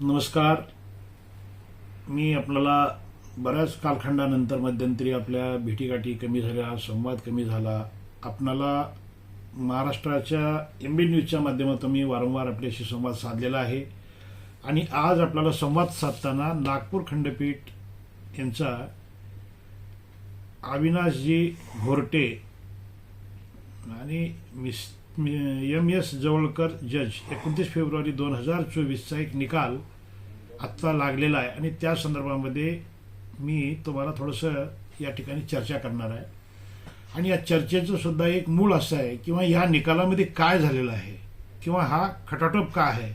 नमस्कार. मी आपल्याला बऱ्याच कालखंडानंतर मध्यंतरी आपल्या भेटीगाठी कमी झाल्या संवाद कमी झाला. आपणाला महाराष्ट्राच्या एम बी न्यूजच्या माध्यमातून मी वारंवार आपल्याशी संवाद साधलेला आहे. आणि आज आपल्याला संवाद साधताना नागपूर खंडपीठ यांचा अविनाशजी घोरटे आणि मिस एम एस जवळकर जज एकोणतीस फेब्रुवारी दोन हजार चोवीसचा एक निकाल आत्ता लागलेला आहे. आणि त्या संदर्भामध्ये मी तुम्हाला थोडंसं या ठिकाणी चर्चा करणार आहे. आणि या चर्चेचं सुद्धा एक मूळ असं आहे किंवा ह्या निकालामध्ये काय झालेलं आहे किंवा हा खटाटोप का आहे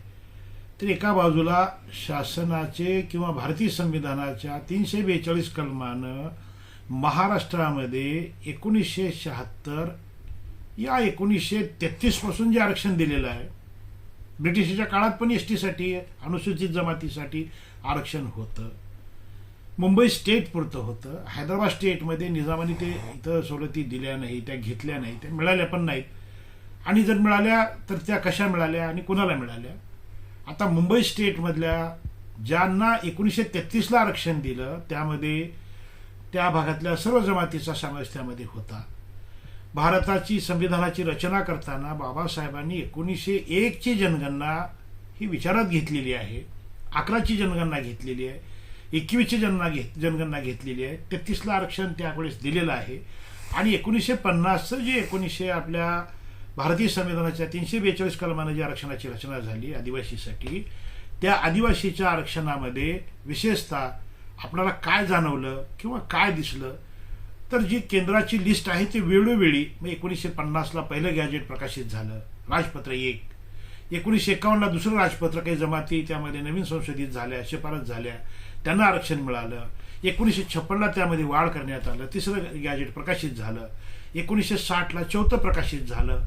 तर एका बाजूला शासनाचे किंवा भारतीय संविधानाच्या तीनशे बेचाळीस कलमानं महाराष्ट्रामध्ये एकोणीसशे शहात्तर या एकोणीसशे तेहतीसपासून जे आरक्षण दिलेलं आहे ब्रिटिशाच्या काळात पण एस टीसाठी अनुसूचित जमातीसाठी आरक्षण होतं. मुंबई स्टेट पुरतं होतं. हैदराबाद स्टेटमध्ये निजामाने ते इथं सवलती दिल्या नाही त्या घेतल्या नाही त्या मिळाल्या पण नाहीत. आणि जर मिळाल्या तर त्या कशा मिळाल्या आणि कुणाला मिळाल्या? आता मुंबई स्टेटमधल्या ज्यांना एकोणीसशे तेहतीसला आरक्षण दिलं त्यामध्ये त्या भागातल्या सर्व जमातीचा समावेश त्यामध्ये होता. भारताची संविधानाची रचना करताना बाबासाहेबांनी एकोणीसशे एकची जनगणना ही विचारात घेतलेली आहे. अकराची जनगणना घेतलेली आहे. एकवीसची जनगणना घेत जनगणना घेतलेली आहे. तेहतीसला आरक्षण त्यावेळेस दिलेलं आहे. आणि एकोणीसशे पन्नासचं जे एकोणीसशे आपल्या भारतीय संविधानाच्या तीनशे बेचाळीस कलमानं जी आरक्षणाची रचना झाली आदिवासीसाठी त्या आदिवासीच्या आरक्षणामध्ये विशेषतः आपल्याला काय जाणवलं किंवा काय दिसलं तर जी केंद्राची लिस्ट आहे ती वेळोवेळी मग एकोणीसशे पन्नासला पहिलं गॅजेट प्रकाशित झालं. राजपत्र एक. एकोणीसशे एकावन्नला दुसरं राजपत्र काही जमाती त्यामध्ये नवीन संशोधित झाल्या शिफारस झाल्या. त्यांना आरक्षण मिळालं. एकोणीसशे छप्पनला त्यामध्ये वाढ करण्यात आलं. तिसरं गॅजेट प्रकाशित झालं. एकोणीसशे साठला चौथं प्रकाशित झालं.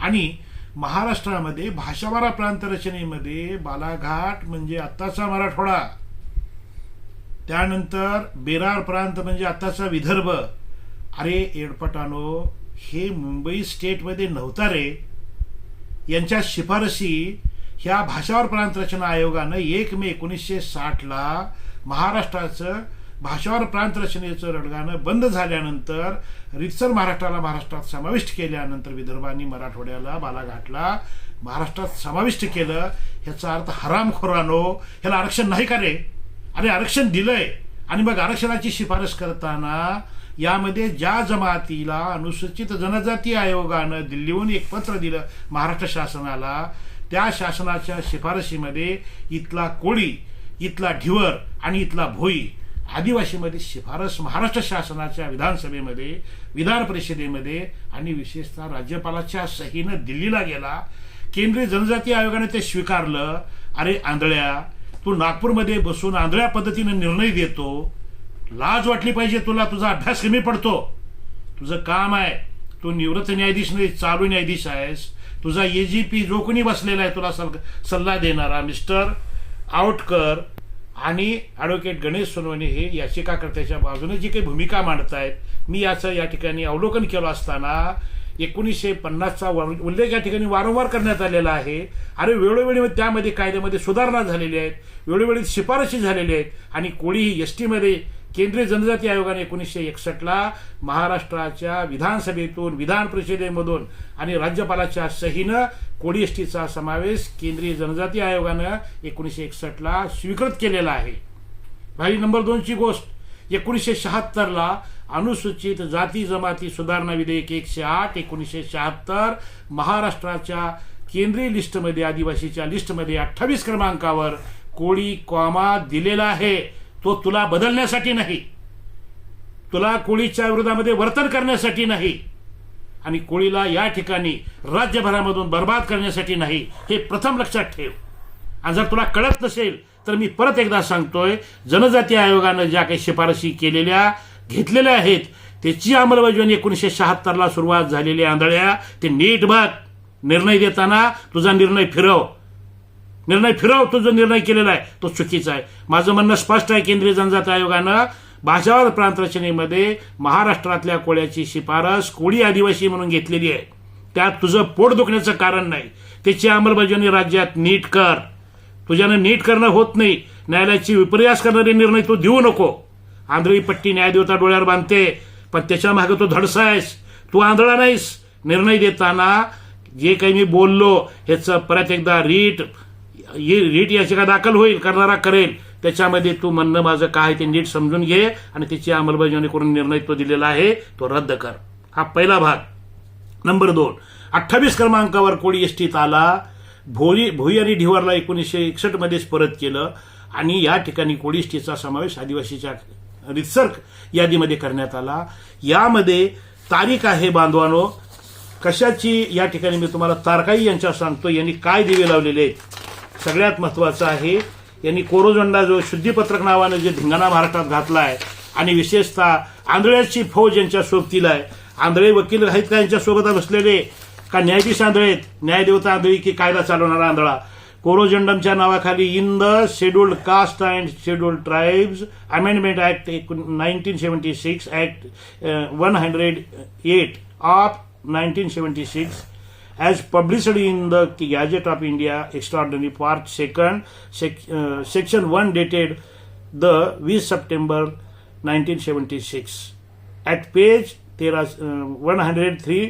आणि महाराष्ट्रामध्ये भाषावारा प्रांत रचनेमध्ये बालाघाट म्हणजे आत्ताचा मराठवाडा. त्यानंतर बेरार प्रांत म्हणजे आताचा विदर्भ. अरे एडपटानो हे मुंबई स्टेटमध्ये नव्हता रे. यांच्या शिफारसी ह्या भाषावर प्रांत रचना आयोगानं एक मे एकोणीसशे साठला महाराष्ट्राचं भाषावर प्रांत रचनेचं रडगाणं बंद झाल्यानंतर रितसर महाराष्ट्राला महाराष्ट्रात समाविष्ट केल्यानंतर विदर्भांनी मराठवाड्याला बालाघाटला महाराष्ट्रात समाविष्ट केलं. ह्याचा अर्थ हरामखोरानो ह्याला आरक्षण नाही का रे? अरे आरक्षण दिलंय. आणि मग आरक्षणाची शिफारस करताना यामध्ये ज्या जमातीला अनुसूचित जनजाती आयोगानं दिल्लीहून एक पत्र दिलं महाराष्ट्र शासनाला त्या शासनाच्या शिफारशीमध्ये इथला कोळी इथला ढिवर आणि इथला भोई आदिवासीमध्ये शिफारस महाराष्ट्र शासनाच्या विधानसभेमध्ये विधान परिषदेमध्ये आणि विशेषतः राज्यपालाच्या सहीनं दिल्लीला गेला. केंद्रीय जनजाती आयोगाने ते स्वीकारलं. अरे आंधळ्या तू नागपूरमध्ये बसून आंधळ्या पद्धतीनं निर्णय देतो लाज वाटली पाहिजे तुला तुझा अभ्यास कमी पडतो. तुझं काम आहे तू निवृत्त न्यायाधीश नाही चालू न्यायाधीश आहेस. तुझा ए जी जो कोणी बसलेला आहे तुला सल सल्ला देणारा मिस्टर आउटकर आणि ॲडव्होकेट गणेश सोनवणे हे याचिकाकर्त्याच्या बाजूने जी काही भूमिका मांडत आहेत मी याचं या ठिकाणी अवलोकन केलं असताना एकोणीसशे पन्नासचा उल्लेख या ठिकाणी वारंवार करण्यात आलेला आहे. अरे वेळोवेळी त्यामध्ये कायद्यामध्ये सुधारणा झालेली आहेत. वेळोवेळी शिफारशी झालेल्या आहेत. आणि कोणीही एस टीमध्ये केंद्रीय जनजाती आयोगाने एकोणीसशे एकसष्टला महाराष्ट्राच्या विधानसभेतून विधान परिषदेमधून आणि राज्यपालाच्या सहीनं कोळी एस टीचा समावेश केंद्रीय जनजाती आयोगानं एकोणीसशे एकसष्टला स्वीकृत केलेला आहे. भाई नंबर दोनची गोष्ट. एकोणीसशे शहात्तरला अनुसूचित जाती जमाती सुधारणा विधेयक एकशे आठ एकोणीसशे शहात्तर महाराष्ट्राच्या केंद्रीय लिस्टमध्ये आदिवासीच्या लिस्टमध्ये अठ्ठावीस क्रमांकावर कोळी कॉमा दिलेला आहे. तो तुला बदलण्यासाठी नाही. तुला कोळीच्या विरोधामध्ये वर्तन करण्यासाठी नाही. आणि कोळीला या ठिकाणी राज्यभरामधून बर्बाद करण्यासाठी नाही. हे प्रथम लक्षात ठेव. आणि जर तुला कळत नसेल तर मी परत एकदा सांगतोय जनजाती आयोगानं ज्या काही शिफारशी केलेल्या घेतलेल्या आहेत. त्याची अंमलबजावणी एकोणीसशे शहात्तरला सुरुवात झालेली आंधळ्या ते नीट बघ. निर्णय देताना तुझा निर्णय फिरव. निर्णय फिरव तो जो निर्णय केलेला आहे. तो चुकीचा आहे. माझं म्हणणं स्पष्ट आहे केंद्रीय जनजाती आयोगानं भाषावाद प्रांत रचनेमध्ये महाराष्ट्रातल्या कोळ्याची शिफारस कोळी आदिवासी म्हणून घेतलेली आहे. त्यात तुझं पोट दुखण्याचं कारण नाही. त्याची अंमलबजावणी राज्यात नीट कर. तुझ्यानं नीट करणं होत नाही. न्यायालयाची विपर्यास करणारे निर्णय तू देऊ नको. आंधळी पट्टी न्यायदेवता डोळ्यावर बांधते पण त्याच्यामागे तो धडसा आहेस. तू आंधळा नाहीस. निर्णय देताना जे काही मी बोललो ह्याचं परत एकदा रीट ही रीट याचिका दाखल होईल करणारा करेल. त्याच्यामध्ये तू म्हणणं माझं काय ते नीट समजून घे आणि त्याची अंमलबजावणी करून निर्णय तो दिलेला आहे तो रद्द कर. हा पहिला भाग. नंबर दोन. अठ्ठावीस क्रमांकावर कोळी एसटीत आला. भोई भोई आणि ढिवारला एकोणीसशे एकसष्टमध्येच परत केलं आणि या ठिकाणी कोळी एसटीचा समावेश आदिवासीच्या रितसर यादीमध्ये करण्यात आला. यामध्ये तारीख आहे बांधवानो. कशाची? या ठिकाणी मी तुम्हाला तारकाई यांच्या सांगतो. यांनी काय दिवे लावलेले आहेत? सगळ्यात महत्वाचं आहे यांनी कोरोजंडा जो शुद्धीपत्रक नावानं जे धिंगाणा महाराष्ट्रात घातला आहे आणि विशेषतः आंधळ्याची फौज यांच्या सोबतीला आहे. आंधळे वकील आहेत का यांच्या सोबत बसलेले? का न्यायाधीश आंधळे आहेत? न्यायदेवता आंधळी की कायदा चालवणारा आंधळा? कोरोजंडमच्या नावाखाली in the scheduled caste and schedule tribes amendment act एक nineteen seventy six act one hundred eight of nineteen seventy six as published in the gazette of India extraordinary part second section one dated the वीस September nineteen seventy six. At page तेरा one hundred three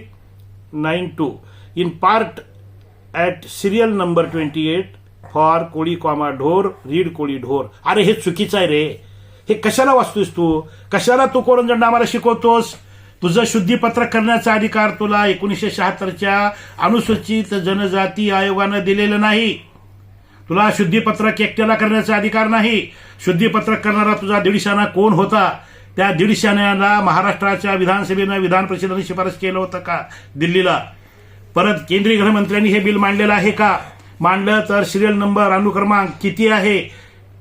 nine two. In part at serial number twenty eight for Koli comma Dhor read Koli Dhor. अरे हे चुकीचं आहे रे. हे कशाला वाचतोस तू? कशाला तू कोरंजंड आम्हाला शिकवतोस? तुझं शुद्धीपत्रक करण्याचा अधिकार तुला एकोणीसशे शहात्तरच्या अनुसूचित जनजाती आयोगानं दिलेलं नाही. तुला शुद्धीपत्रक एकट्याला करण्याचा अधिकार नाही. शुद्धीपत्रक करणारा तुझा दीडशाना कोण होता? त्या दीडशाण्याला महाराष्ट्राच्या विधानसभेनं विधान परिषदेनं शिफारस केलं होतं का? दिल्लीला. परत केंद्रीय गृहमंत्र्यांनी हे बिल मांडलेलं आहे का? मांडलं तर सिरियल नंबर अनुक्रमांक किती आहे?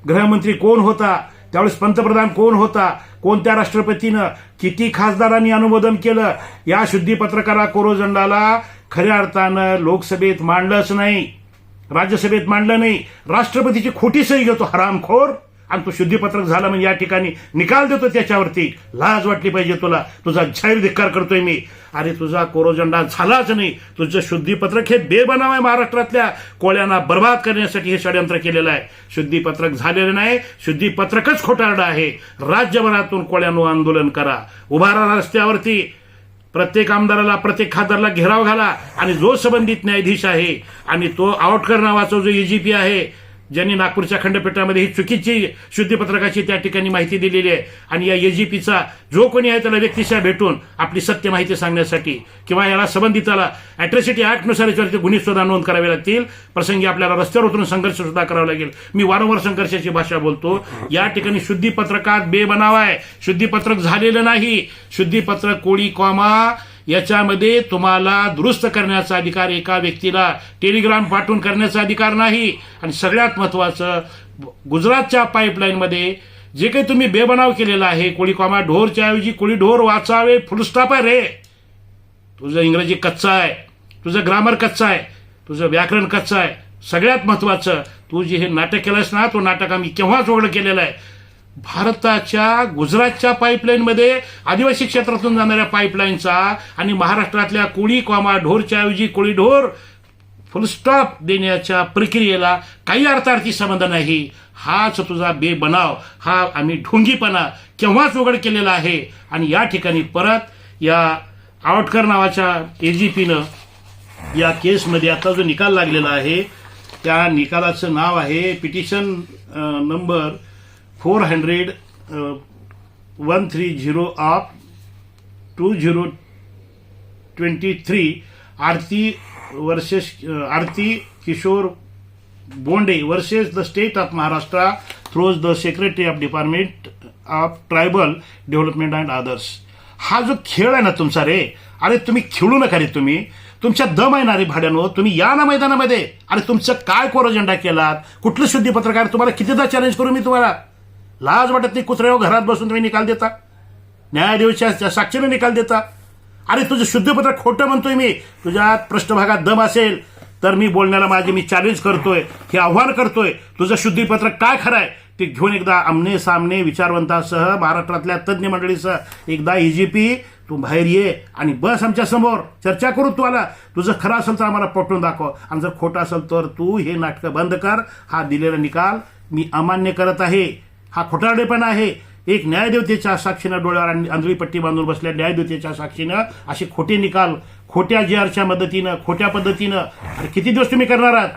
गृहमंत्री कोण होता? त्यावेळेस पंतप्रधान कोण होता? कोणत्या राष्ट्रपतीनं किती खासदारांनी अनुमोदन केलं? या शुद्धीपत्रकाला कोरोजंडाला खऱ्या अर्थानं लोकसभेत मांडलंच नाही. राज्यसभेत मांडलं नाही. राष्ट्रपतीची खोटी सही घेतो हरामखोर. आणि तो शुद्धीपत्रक झालं म्हणजे या ठिकाणी निकाल देतो त्याच्यावरती. लाज वाटली पाहिजे तुला. तुझा जाहीर धिक्कार करतोय मी. अरे तुझा कोरोजंडा झालाच नाही. तुझं शुद्धीपत्रक हे बेबनाव आहे महाराष्ट्रातल्या. कोळ्यांना बर्बाद करण्यासाठी हे षडयंत्र केलेलं आहे. शुद्धीपत्रक झालेलं नाही. शुद्धीपत्रकच खोटारडं आहे. राज्यभरातून कोळ्यांनो आंदोलन करा. उभारा रस्त्यावरती. प्रत्येक आमदाराला प्रत्येक खासदारला घेराव घाला. आणि जो संबंधित न्यायाधीश आहे आणि तो आउटकर नावाचा जो एजीपी आहे ज्यांनी नागपूरच्या खंडपीठामध्ये ही चुकीची शुद्धीपत्रकाची त्या ठिकाणी माहिती दिलेली आहे. आणि या एजीपीचा जो कोणी आहे त्याला व्यक्तिशा भेटून आपली सत्य माहिती सांगण्यासाठी किंवा याला संबंधिताला अॅट्रॉसिटी ऍक्टनुसार याच्यावरती गुन्हे सुद्धा नोंद करावे लागतील. प्रसंगी आपल्याला रस्त्यावर उतरून संघर्ष सुद्धा करावा लागेल. मी वारंवार संघर्षाची भाषा बोलतो. या ठिकाणी शुद्धीपत्रकात बेबनाव आहे. शुद्धीपत्रक झालेलं नाही. शुद्धीपत्रक कोळी कॉमा याच्यामध्ये तुम्हाला दुरुस्त करण्याचा अधिकार एका व्यक्तीला टेलिग्राम पाठवून करण्याचा अधिकार नाही. आणि सगळ्यात महत्वाचं गुजरातच्या पाईपलाईनमध्ये जे काही तुम्ही बेबनाव केलेला आहे कोळी कॉमा ढोरच्या ऐवजी कोळी ढोर वाचावे फुलस्टॉप आहे रे. तुझं इंग्रजी कच्चा आहे तुझं ग्रामर कच्चा आहे तुझं व्याकरण कच्चं आहे. सगळ्यात महत्वाचं तू जे हे नाटक केलंस ना तो नाटक आम्ही केव्हाच उघडं केलेलं आहे? भारताच्या गुजरातच्या पाईपलाईनमध्ये आदिवासी क्षेत्रातून जाणाऱ्या पाईपलाईनचा आणि महाराष्ट्रातल्या कोळी कॉमा ढोरच्या ऐवजी कोळी ढोर फुलस्टॉप देण्याच्या प्रक्रियेला काही अर्थार्थी संबंध नाही. हाच तुझा बेबनाव हा आम्ही ढोंगीपणा केव्हाच उघड केलेला आहे? आणि या ठिकाणी परत या आवटकर नावाच्या ए जी पीनं या केसमध्ये आता जो निकाल लागलेला आहे त्या निकालाचं नाव आहे petition number four hundred one three zero of two zero twenty three Aarti versus Aarti Kishor Bonde versus the state of Maharashtra through the secretary of department of tribal development and others हा जो खेळ आहे ना तुमचा रे अरे तुम्ही खेळू नका रे तुम्ही. तुमच्या दम आहे ना रे भाड्यानो तुम्ही या ना मैदानामध्ये. अरे तुमचं काय कोर अजेंडा केलात? कुठलं शुद्धीपत्रकार तुम्हाला कितीदा चॅलेंज करू मी तुम्हाला? लाज वाटत नाही कुत्र्या घरात बसून तुम्ही निकाल देता. न्यायाधीशाच्या साक्षीने निकाल देता. अरे तुझं शुद्धपत्र खोटं म्हणतोय मी. तुझ्या पृष्ठभागात दम असेल तर मी बोलण्याला माझी मी चॅलेंज करतोय हे आव्हान करतोय. तुझं शुद्धीपत्र काय खरं आहे? ते घेऊन एकदा आमने सामने विचारवंतासह महाराष्ट्रातल्या तज्ज्ञ मंडळीसह एकदा एजीपी तू बाहेर ये आणि बस आमच्यासमोर. चर्चा करू तू आला. तुझं खरं असेल तर आम्हाला पटवून दाखव. आणि जर खोटं असेल तर तू हे नाटकं बंद कर. हा दिलेला निकाल मी अमान्य करत आहे. हा खोटारडेपणा आहे. एक न्यायदेवतेच्या साक्षीनं डोळ्यावर आंधळी पट्टी बांधून बसल्या न्यायदेवतेच्या साक्षीनं असे खोटे निकाल खोट्या जी आरच्या मदतीनं खोट्या पद्धतीनं. अरे किती दिवस तुम्ही करणार आहात?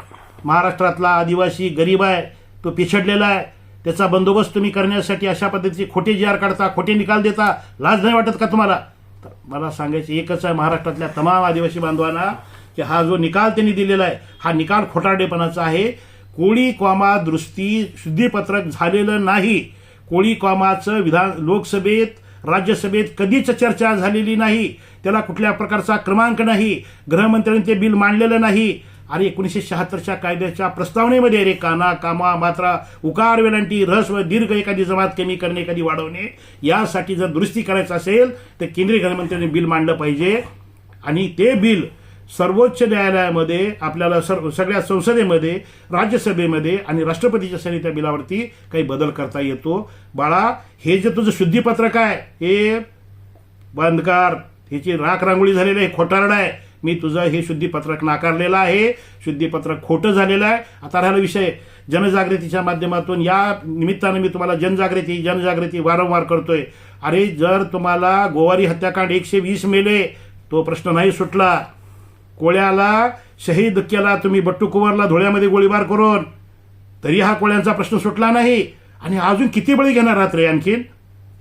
महाराष्ट्रातला आदिवासी गरीब आहे तो पिछडलेला आहे. त्याचा बंदोबस्त तुम्ही करण्यासाठी अशा पद्धतीचे खोटे जे आर काढता खोटे निकाल देता लाज नाही वाटत का तुम्हाला? तर मला सांगायचं एकच आहे महाराष्ट्रातल्या तमाम आदिवासी बांधवांना की हा जो निकाल त्यांनी दिलेला आहे हा निकाल खोटारडेपणाचा आहे. कोळी कॉमा दृष्टी शुद्धीपत्रक झालेलं नाही. कोळी कॉमाचं विधान लोकसभेत राज्यसभेत कधीच चर्चा झालेली नाही. त्याला कुठल्या प्रकारचा क्रमांक नाही. गृहमंत्र्यांनी ते बिल मांडलेलं नाही. आणि एकोणीसशे शहात्तरच्या कायद्याच्या प्रस्तावनेमध्ये रे काना कामा मात्रा उकार वेलांटी व दीर्घ एखादी जमात कमी करणे एखादी वाढवणे यासाठी जर दुरुस्ती करायचं असेल तर केंद्रीय गृहमंत्र्यांनी बिल मांडलं पाहिजे. आणि ते बिल सर्वोच्च न्यायालयामध्ये आपल्याला सर्व सगळ्या संसदेमध्ये राज्यसभेमध्ये आणि राष्ट्रपतीच्या सनी त्या बिलावरती काही बदल करता येतो. बाळा हे जे तुझं शुद्धीपत्रक आहे हे बंदकार ह्याची राख रांगोळी झालेलं आहे खोटारडा आहे. मी तुझं हे शुद्धीपत्रक नाकारलेलं आहे. शुद्धीपत्रक खोटं झालेलं आहे. आता राहिला विषय जनजागृतीच्या माध्यमातून या निमित्तानं मी तुम्हाला जनजागृती जनजागृती वारंवार करतोय. अरे जर तुम्हाला गोवारी हत्याकांड एकशे वीस मेले तो प्रश्न नाही सुटला. कोळ्याला शहीद केला तुम्ही बट्टू कुंवरला धुळ्यामध्ये गोळीबार करून. तरी हा कोळ्यांचा प्रश्न सुटला नाही. आणि अजून किती बळी घेणार आहात रे आणखीन?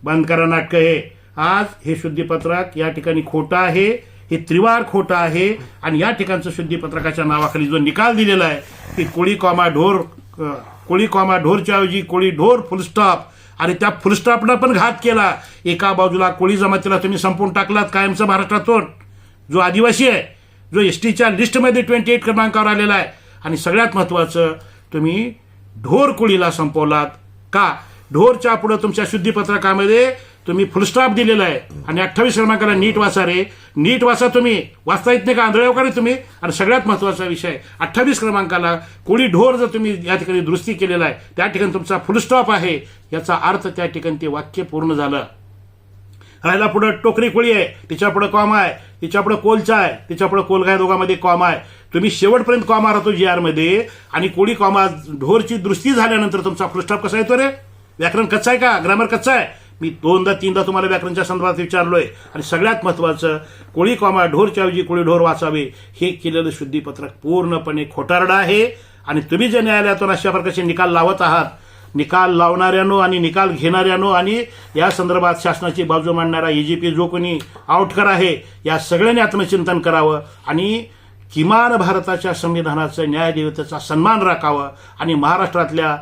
बांधकारा नाटक नाटकं हे. आज हे शुद्धीपत्रक या ठिकाणी खोटं आहे. हे त्रिवार खोटं आहे. आणि या ठिकाणचं शुद्धीपत्रकाच्या नावाखाली जो निकाल दिलेला आहे की कोळी कॉमा ढोर कोळी कॉमा ढोरच्या ऐवजी कोळी ढोर फुलस्टॉप आणि त्या फुलस्टॉपनं पण घात केला. एका बाजूला कोळी जमातीला तुम्ही संपवून टाकलात कायमचं महाराष्ट्रातून. जो आदिवासी आहे जो एस टीच्या लिस्टमध्ये ट्वेंटी एट क्रमांकावर आलेला आहे. आणि सगळ्यात महत्त्वाचं तुम्ही ढोर कोळीला संपवलात का? ढोरच्या पुढं तुमच्या शुद्धीपत्रकामध्ये तुम्ही फुलस्टॉप दिलेला आहे. आणि अठ्ठावीस क्रमांकाला नीट वाचा रे. नीट वाचा तुम्ही. वाचता येत नाही का? आंधळ्या का तुम्ही? आणि सगळ्यात महत्त्वाचा विषय अठ्ठावीस क्रमांकाला कोळी ढोर जर तुम्ही या ठिकाणी दुरुस्ती केलेला आहे त्या ठिकाणी तुमचा फुलस्टॉप आहे. याचा अर्थ त्या ठिकाणी ते वाक्य पूर्ण झालं. राहिला पुढं टोकरी कोळी आहे. तिच्या पुढं कॉमा आहे. तिच्यापुढं कोलचा आहे. तिच्यापुढे कोलगाय दोघांमध्ये कॉमा आहे. तुम्ही शेवटपर्यंत कॉमा राहतो जी आरमध्ये आणि कोळी कॉमा ढोरची दृष्टी झाल्यानंतर तुमचा फुलस्टॉप कसा येतो रे? व्याकरण कच्चा आहे का? ग्रामर कच्चा आहे? मी दोनदा तीनदा तुम्हाला व्याकरणच्या संदर्भात विचारलोय. आणि सगळ्यात महत्वाचं कोळी कॉमा ढोरच्या ऐवजी कोळी ढोर वाचावे हे केलेलं शुद्धीपत्रक पूर्णपणे खोटारडं आहे. आणि तुम्ही जे न्यायालयातून अशा प्रकारचे निकाल लावत आहात निकाल लावणाऱ्यानो आणि निकाल घेणाऱ्यानो आणि या संदर्भात शासनाची बाजू मांडणारा एजीपी जो कोणी आउटकर आहे या सगळ्यांनी आत्मचिंतन करावं आणि किमान भारताच्या संविधानाचं न्यायदेवतेचा सन्मान राखावं आणि महाराष्ट्रातल्या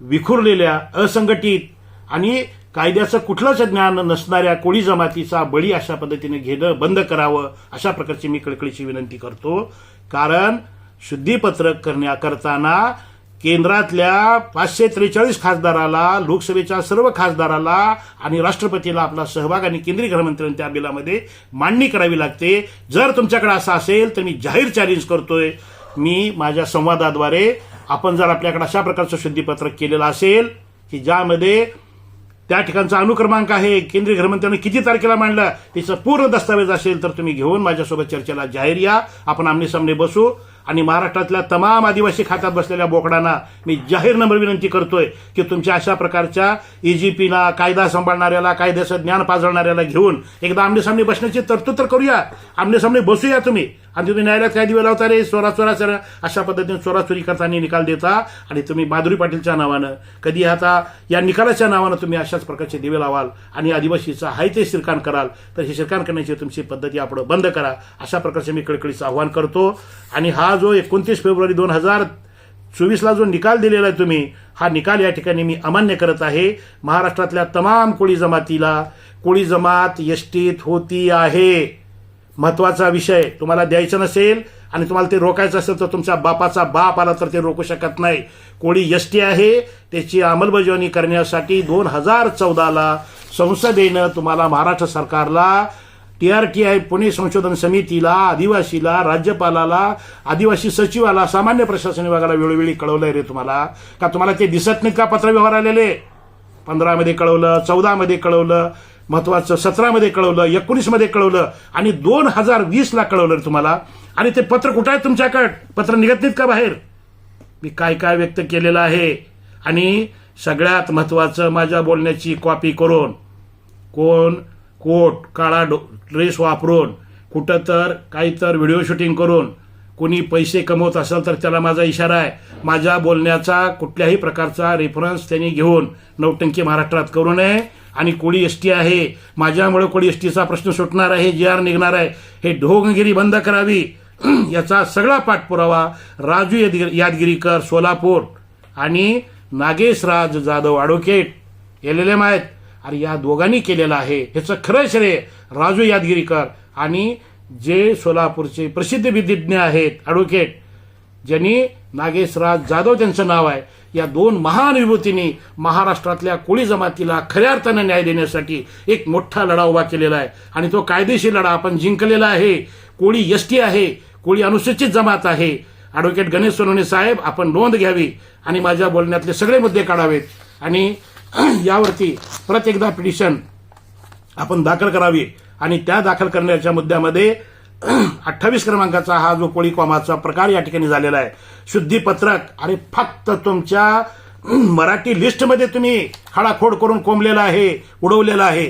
विखुरलेल्या असंघटित आणि कायद्याचं कुठलंच ज्ञान नसणाऱ्या कोळी जमातीचा बळी अशा पद्धतीने घेणं बंद करावं अशा प्रकारची मी कळकळीची विनंती करतो. कारण शुद्धीपत्रक करण्या करताना केंद्रातल्या पाचशे त्रेचाळीस खासदाराला लोकसभेच्या सर्व खासदाराला आणि राष्ट्रपतीला आपला सहभाग आणि केंद्रीय गृहमंत्र्यांनी त्या बिलामध्ये मांडणी करावी लागते. जर तुमच्याकडे असं असेल तर मी जाहीर चॅलेंज करतोय. मी माझ्या संवादाद्वारे आपण जर आपल्याकडे अशा प्रकारचं शुद्धीपत्रक केलेलं असेल की ज्यामध्ये त्या ठिकाणचा अनुक्रमांक आहे केंद्रीय गृहमंत्र्यांनी किती तारखेला मांडला त्याचं पूर्ण दस्तावेज असेल तर तुम्ही घेऊन माझ्यासोबत चर्चेला जाहीर या. आपण आमने सामने बसू. आणि महाराष्ट्रातल्या तमाम आदिवासी खात्यात बसलेल्या बोकडांना मी जाहीर नंबर विनंती करतोय की तुमच्या अशा प्रकारच्या ईजीपीला कायदा सांभाळणाऱ्याला कायद्याचं ज्ञान पाजळणाऱ्याला घेऊन एकदा आमने सामने बसण्याची तरतूद तर करूया. आमने सामने बसूया तुम्ही. आणि तुम्ही न्यायालयात काय दिवे लावता रे चोरा चोरा सर. अशा पद्धतीने स्वराचोरी चोरी करताना निकाल देता आणि तुम्ही माधुरी पाटीलच्या नावानं कधी आता या निकालाच्या नावानं तुम्ही अशाच प्रकारचे दिवे लावाल आणि आदिवासीचा हाय ते शिरकाण कराल तर हे शिरकाण करण्याची तुमची पद्धती आपण बंद करा. अशा प्रकारचे मी कळकळीचं आव्हान करतो. आणि हा जो एकोणतीस फेब्रुवारी दोन हजार चोवीसला जो निकाल दिलेला आहे तुम्ही हा निकाल या ठिकाणी मी अमान्य करत आहे. महाराष्ट्रातल्या तमाम कोळी जमातीला कोळी जमात यष्टीत होती आहे. महत्त्वाचा विषय तुम्हाला द्यायचं नसेल आणि तुम्हाला ते रोखायचं असेल तर तुमच्या बापाचा बाप आला तर ते रोखू शकत नाही. कोळी यष्टी आहे. त्याची अंमलबजावणी करण्यासाठी दोन हजार चौदाला संसदेनं तुम्हाला महाराष्ट्र सरकारला T R T I Pune संशोधन समितीला आदिवासीला राज्यपालाला आदिवासी सचिवाला सामान्य प्रशासन विभागाला वेळोवेळी कळवलंय रे तुम्हाला. का तुम्हाला ते दिसत नाहीत का पत्रव्यवहार आलेले पंधरामध्ये कळवलं चौदामध्ये कळवलं. महत्वाचं. सतरामध्ये कळवलं एकोणीसमध्ये कळवलं आणि दोन हजार वीसला कळवलं तुम्हाला. आणि ते पत्र कुठं आहे तुमच्याकडे? पत्र निघत नाहीत का बाहेर? मी काय काय व्यक्त केलेलं आहे? आणि सगळ्यात महत्वाचं माझ्या बोलण्याची कॉपी करून कोण कोट काळा डो ड्रेस वापरून कुठं तर काही तर व्हिडिओ शूटिंग करून कोणी पैसे कमवत असेल तर त्याला माझा इशारा आहे. माझ्या बोलण्याचा कुठल्याही प्रकारचा रेफरन्स त्यांनी घेऊन नौटंकी महाराष्ट्रात करू नये. आणि कोळी एस टी आहे. माझ्यामुळे कोळी एस टीचा प्रश्न सुटणार आहे जे आर निघणार आहे. हे ढोंगगिरी बंद करावी. याचा सगळा पाठपुरावा राजू यादगिरी यादगिरीकर सोलापूर आणि Nageshraj Jadhav advocate L L M आहेत. आणि या दोघांनी केलेलं आहे. ह्याचं खरं श्रेय राजू यादगिरीकर आणि जे सोलापूरचे प्रसिद्ध विधिज्ञ आहेत ॲडव्होकेट ज्यांनी नागेशराज जाधव त्यांचं नाव आहे या दोन महान विभूतींनी महाराष्ट्रातल्या कोळी जमातीला खऱ्या अर्थानं न्याय देण्यासाठी एक मोठा लढा उभा केलेला आहे. आणि तो कायदेशीर लढा आपण जिंकलेला आहे. कोळी एसटी आहे कोळी अनुसूचित जमात आहे. ॲडव्होकेट गणेश सोनवणे साहेब आपण नोंद घ्यावी आणि माझ्या बोलण्यातले सगळे मुद्दे काढावेत. आणि यावरती परत एकदा पिटिशन आपण दाखल करावी. आणि त्या दाखल करण्याच्या मुद्द्यामध्ये अठ्ठावीस क्रमांकाचा हा जो कोळीकॉमाचा प्रकार या ठिकाणी झालेला आहे. शुद्धीपत्रक आणि फक्त तुमच्या मराठी लिस्टमध्ये तुम्ही खडाखोड करून कोंबलेला आहे उडवलेला आहे.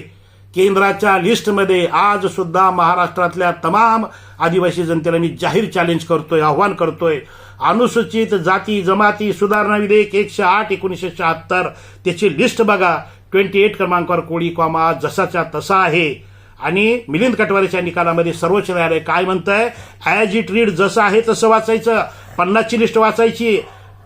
केंद्राच्या लिस्टमध्ये आज सुद्धा महाराष्ट्रातल्या तमाम आदिवासी जनतेला मी जाहीर चॅलेंज करतोय आव्हान करतोय. अनुसूचित जाती जमाती सुधारणा विधेयक एकशे आठ एकोणीसशे शहात्तर त्याची लिस्ट बघा. ट्वेंटी एट क्रमांकावर कोळी कॉमा जसाच्या तसा आहे. आणि मिलिंद कटवारेच्या निकालामध्ये सर्वोच्च न्यायालय काय म्हणतंय? ॲज इट रीड जसं आहे तसं वाचायचं. पन्नासची लिस्ट वाचायची.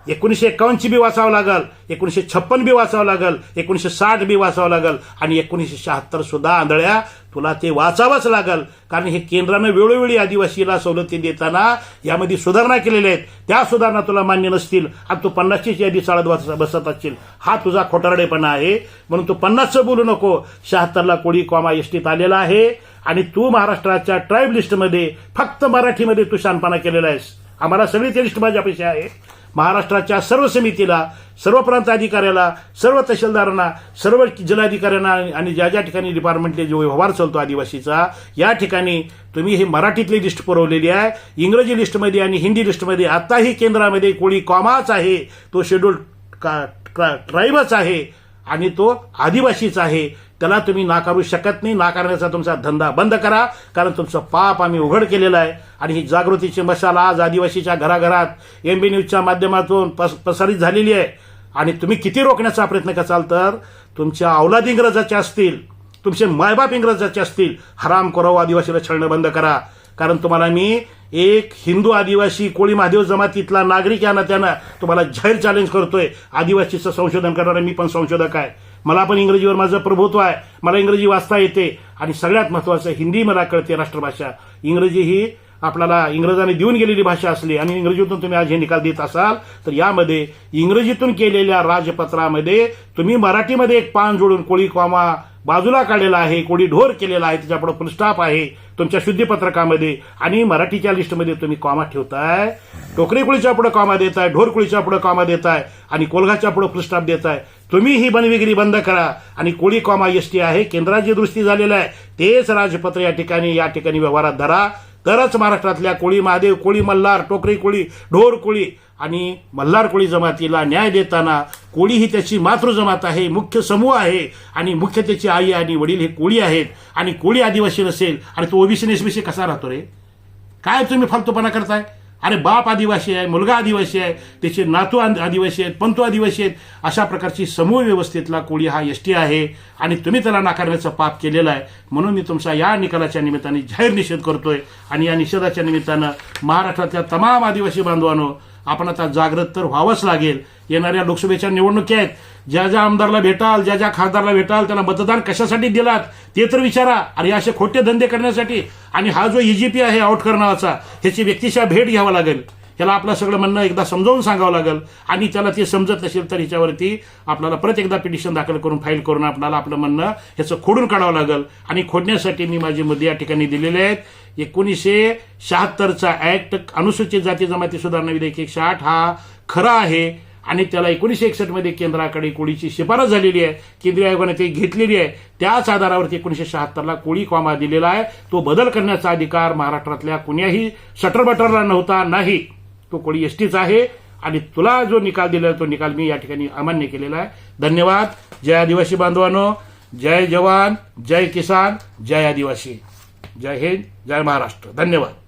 एकोणीसशे एकावन्नची बी वाचावं लागल. एकोणीसशे छप्पन बी वाचावं लागल. एकोणीसशे साठ बी वाचावं लागल. आणि एकोणीसशे शहात्तर सुद्धा आंधळ्या तुला ते वाचावंच लागल. कारण हे केंद्रानं वेळोवेळी आदिवासीला सवलती देताना यामध्ये सुधारणा केलेल्या आहेत. त्या सुधारणा तुला मान्य नसतील आणि तू पन्नासचीच यादी चाळत बस- बसत असशील. हा तुझा खोटारडेपणा आहे. म्हणून तू पन्नासचं बोलू नको. शहात्तरला कोळी कॉमा एसटीत आलेला आहे. आणि तू महाराष्ट्राच्या ट्राईब लिस्टमध्ये फक्त मराठीमध्ये तू शानपणा केलेला आहेस. आम्हाला सगळी ते लिस्ट माझ्यापेक्षा आहे. महाराष्ट्राच्या सर्व समितीला सर्व प्रांत अधिकाऱ्याला सर्व तहसीलदारांना सर्व जिल्हाधिकाऱ्यांना आणि ज्या ज्या ठिकाणी डिपार्टमेंटले जो व्यवहार चालतो आदिवासीचा या ठिकाणी तुम्ही हे मराठीतली लिस्ट पुरवलेली आहे. इंग्रजी लिस्टमध्ये आणि हिंदी लिस्टमध्ये आत्ताही केंद्रामध्ये कोळी कॉमाच आहे तो शेड्यूल ट्राईबच आहे आणि तो आदिवासीच आहे. त्याला तुम्ही नाकारू शकत नाही. नाकारण्याचा तुमचा धंदा बंद करा. कारण तुमचं पाप आम्ही उघड केलेलं आहे. आणि ही जागृतीची मशाल आज आदिवासीच्या घराघरात एम बी न्यूजच्या माध्यमातून पस प्रसारित झालेली आहे. आणि तुम्ही किती रोखण्याचा प्रयत्न कराल तर तुमच्या औलाद इंग्रजाचे असतील तुमचे मायबाप इंग्रजाचे असतील हराम करो आदिवासीला छळणं बंद करा. कारण तुम्हाला मी एक हिंदू आदिवासी कोळी महादेव जमातीतला नागरिक या नात्यानं तुम्हाला जाहीर चॅलेंज करतोय. आदिवासीचं संशोधन करणारा मी पण संशोधक आहे. मला पण इंग्रजीवर माझं प्रभुत्व आहे. मला इंग्रजी वाचता येते. आणि सगळ्यात महत्वाचं हिंदी मला कळते राष्ट्रभाषा. इंग्रजी ही आपल्याला इंग्रजांनी देऊन गेलेली भाषा असली आणि इंग्रजीतून तुम्ही आज हे निकाल देत असाल तर यामध्ये इंग्रजीतून केलेल्या राजपत्रामध्ये तुम्ही मराठीमध्ये एक पान जोडून कोळी कॉमा बाजूला काढलेला आहे कोळी ढोर केलेला आहे त्याच्यापुढे फुलस्टाफ आहे तुमच्या शुद्धीपत्रकामध्ये आणि मराठीच्या लिस्टमध्ये तुम्ही कॉमा ठेवताय. टोकरी कुळीच्या पुढे कॉमा देताय ढोर कुळीच्या पुढे कॉमा देताय आणि कोलघाच्या पुढे फुलस्टाफ देताय. तुम्ही ही बनविगिरी बंद करा. आणि कोळी कॉमा एस टी आहे केंद्राची दृष्टी झालेलं आहे. तेच राजपत्र या ठिकाणी या ठिकाणी व्यवहारात धरा. तरच महाराष्ट्रातल्या कोळी महादेव कोळी मल्हार टोकरी कोळी ढोर कोळी आणि मल्हार कोळी जमातीला न्याय देताना कोळी ही त्याची मातृजमात आहे मुख्य समूह आहे आणि मुख्य त्याची आई आणि वडील हे कोळी आहेत. आणि कोळी आदिवासी नसेल आणि तो ओबीसी नेसबीसी कसा राहतो रे? काय तुम्ही फालतूपणा करताय? अरे बाप आदिवासी आहे मुलगा आदिवासी आहे त्याचे नातू आदिवासी आहेत पंतू आदिवासी आहेत. अशा प्रकारची समूह व्यवस्थेतला कोळी हा एस टी आहे आणि तुम्ही त्याला नाकारण्याचं पाप केलेलं आहे. म्हणून मी तुमचा या निकालाच्या निमित्ताने जाहीर निषेध करतोय आणि या निषेधाच्या निमित्तानं महाराष्ट्रातल्या तमाम आदिवासी बांधवांनो आपण आता जागृत तर व्हावंच लागेल. येणाऱ्या लोकसभेच्या निवडणुकी आहेत. ज्या ज्या आमदारला भेटाल ज्या ज्या खासदारला भेटाल त्यांना मतदान कशासाठी दिलात? ते तर विचारा. अरे असे खोटे धंदे करण्यासाठी. आणि हा जो ईजीपी आहे आउटकर नावाचा ह्याची व्यक्तिशः भेट घ्यावा लागेल. ह्याला आपलं सगळं म्हणणं एकदा समजावून सांगावं लागेल. आणि त्याला ते समजत नसेल तर ह्याच्यावरती आपल्याला परत एकदा पिटिशन दाखल करून फाईल करून आपल्याला आपलं म्हणणं ह्याचं खोडून काढावं लागेल. आणि खोडण्यासाठी मी माझे मुद्दे या ठिकाणी दिलेले आहेत. एकोणीसशे शहात्तरचा ऍक्ट अनुसूचित जाती जमाती सुधारणा विधेयक एकशे आठ हा खरा आहे. आणि त्याला एकोणीसशे एकसष्टमध्ये केंद्राकडे कोळीची शिफारस झालेली आहे. केंद्रीय आयोगाने ती घेतलेली आहे. त्याच आधारावरती एकोणीसशे शहात्तरला कोळी कॉमा दिलेला आहे. तो बदल करण्याचा अधिकार महाराष्ट्रातल्या कुण्याही सटरबटरला नव्हता नाही. तो कोळी एसटीचा आहे. आणि तुला जो निकाल दिला तो निकाल मी या ठिकाणी अमान्य केलेला आहे. धन्यवाद. जय आदिवासी बांधवांनो. जय जवान. जय किसान. जय आदिवासी. जय हिंद. जय महाराष्ट्र. धन्यवाद.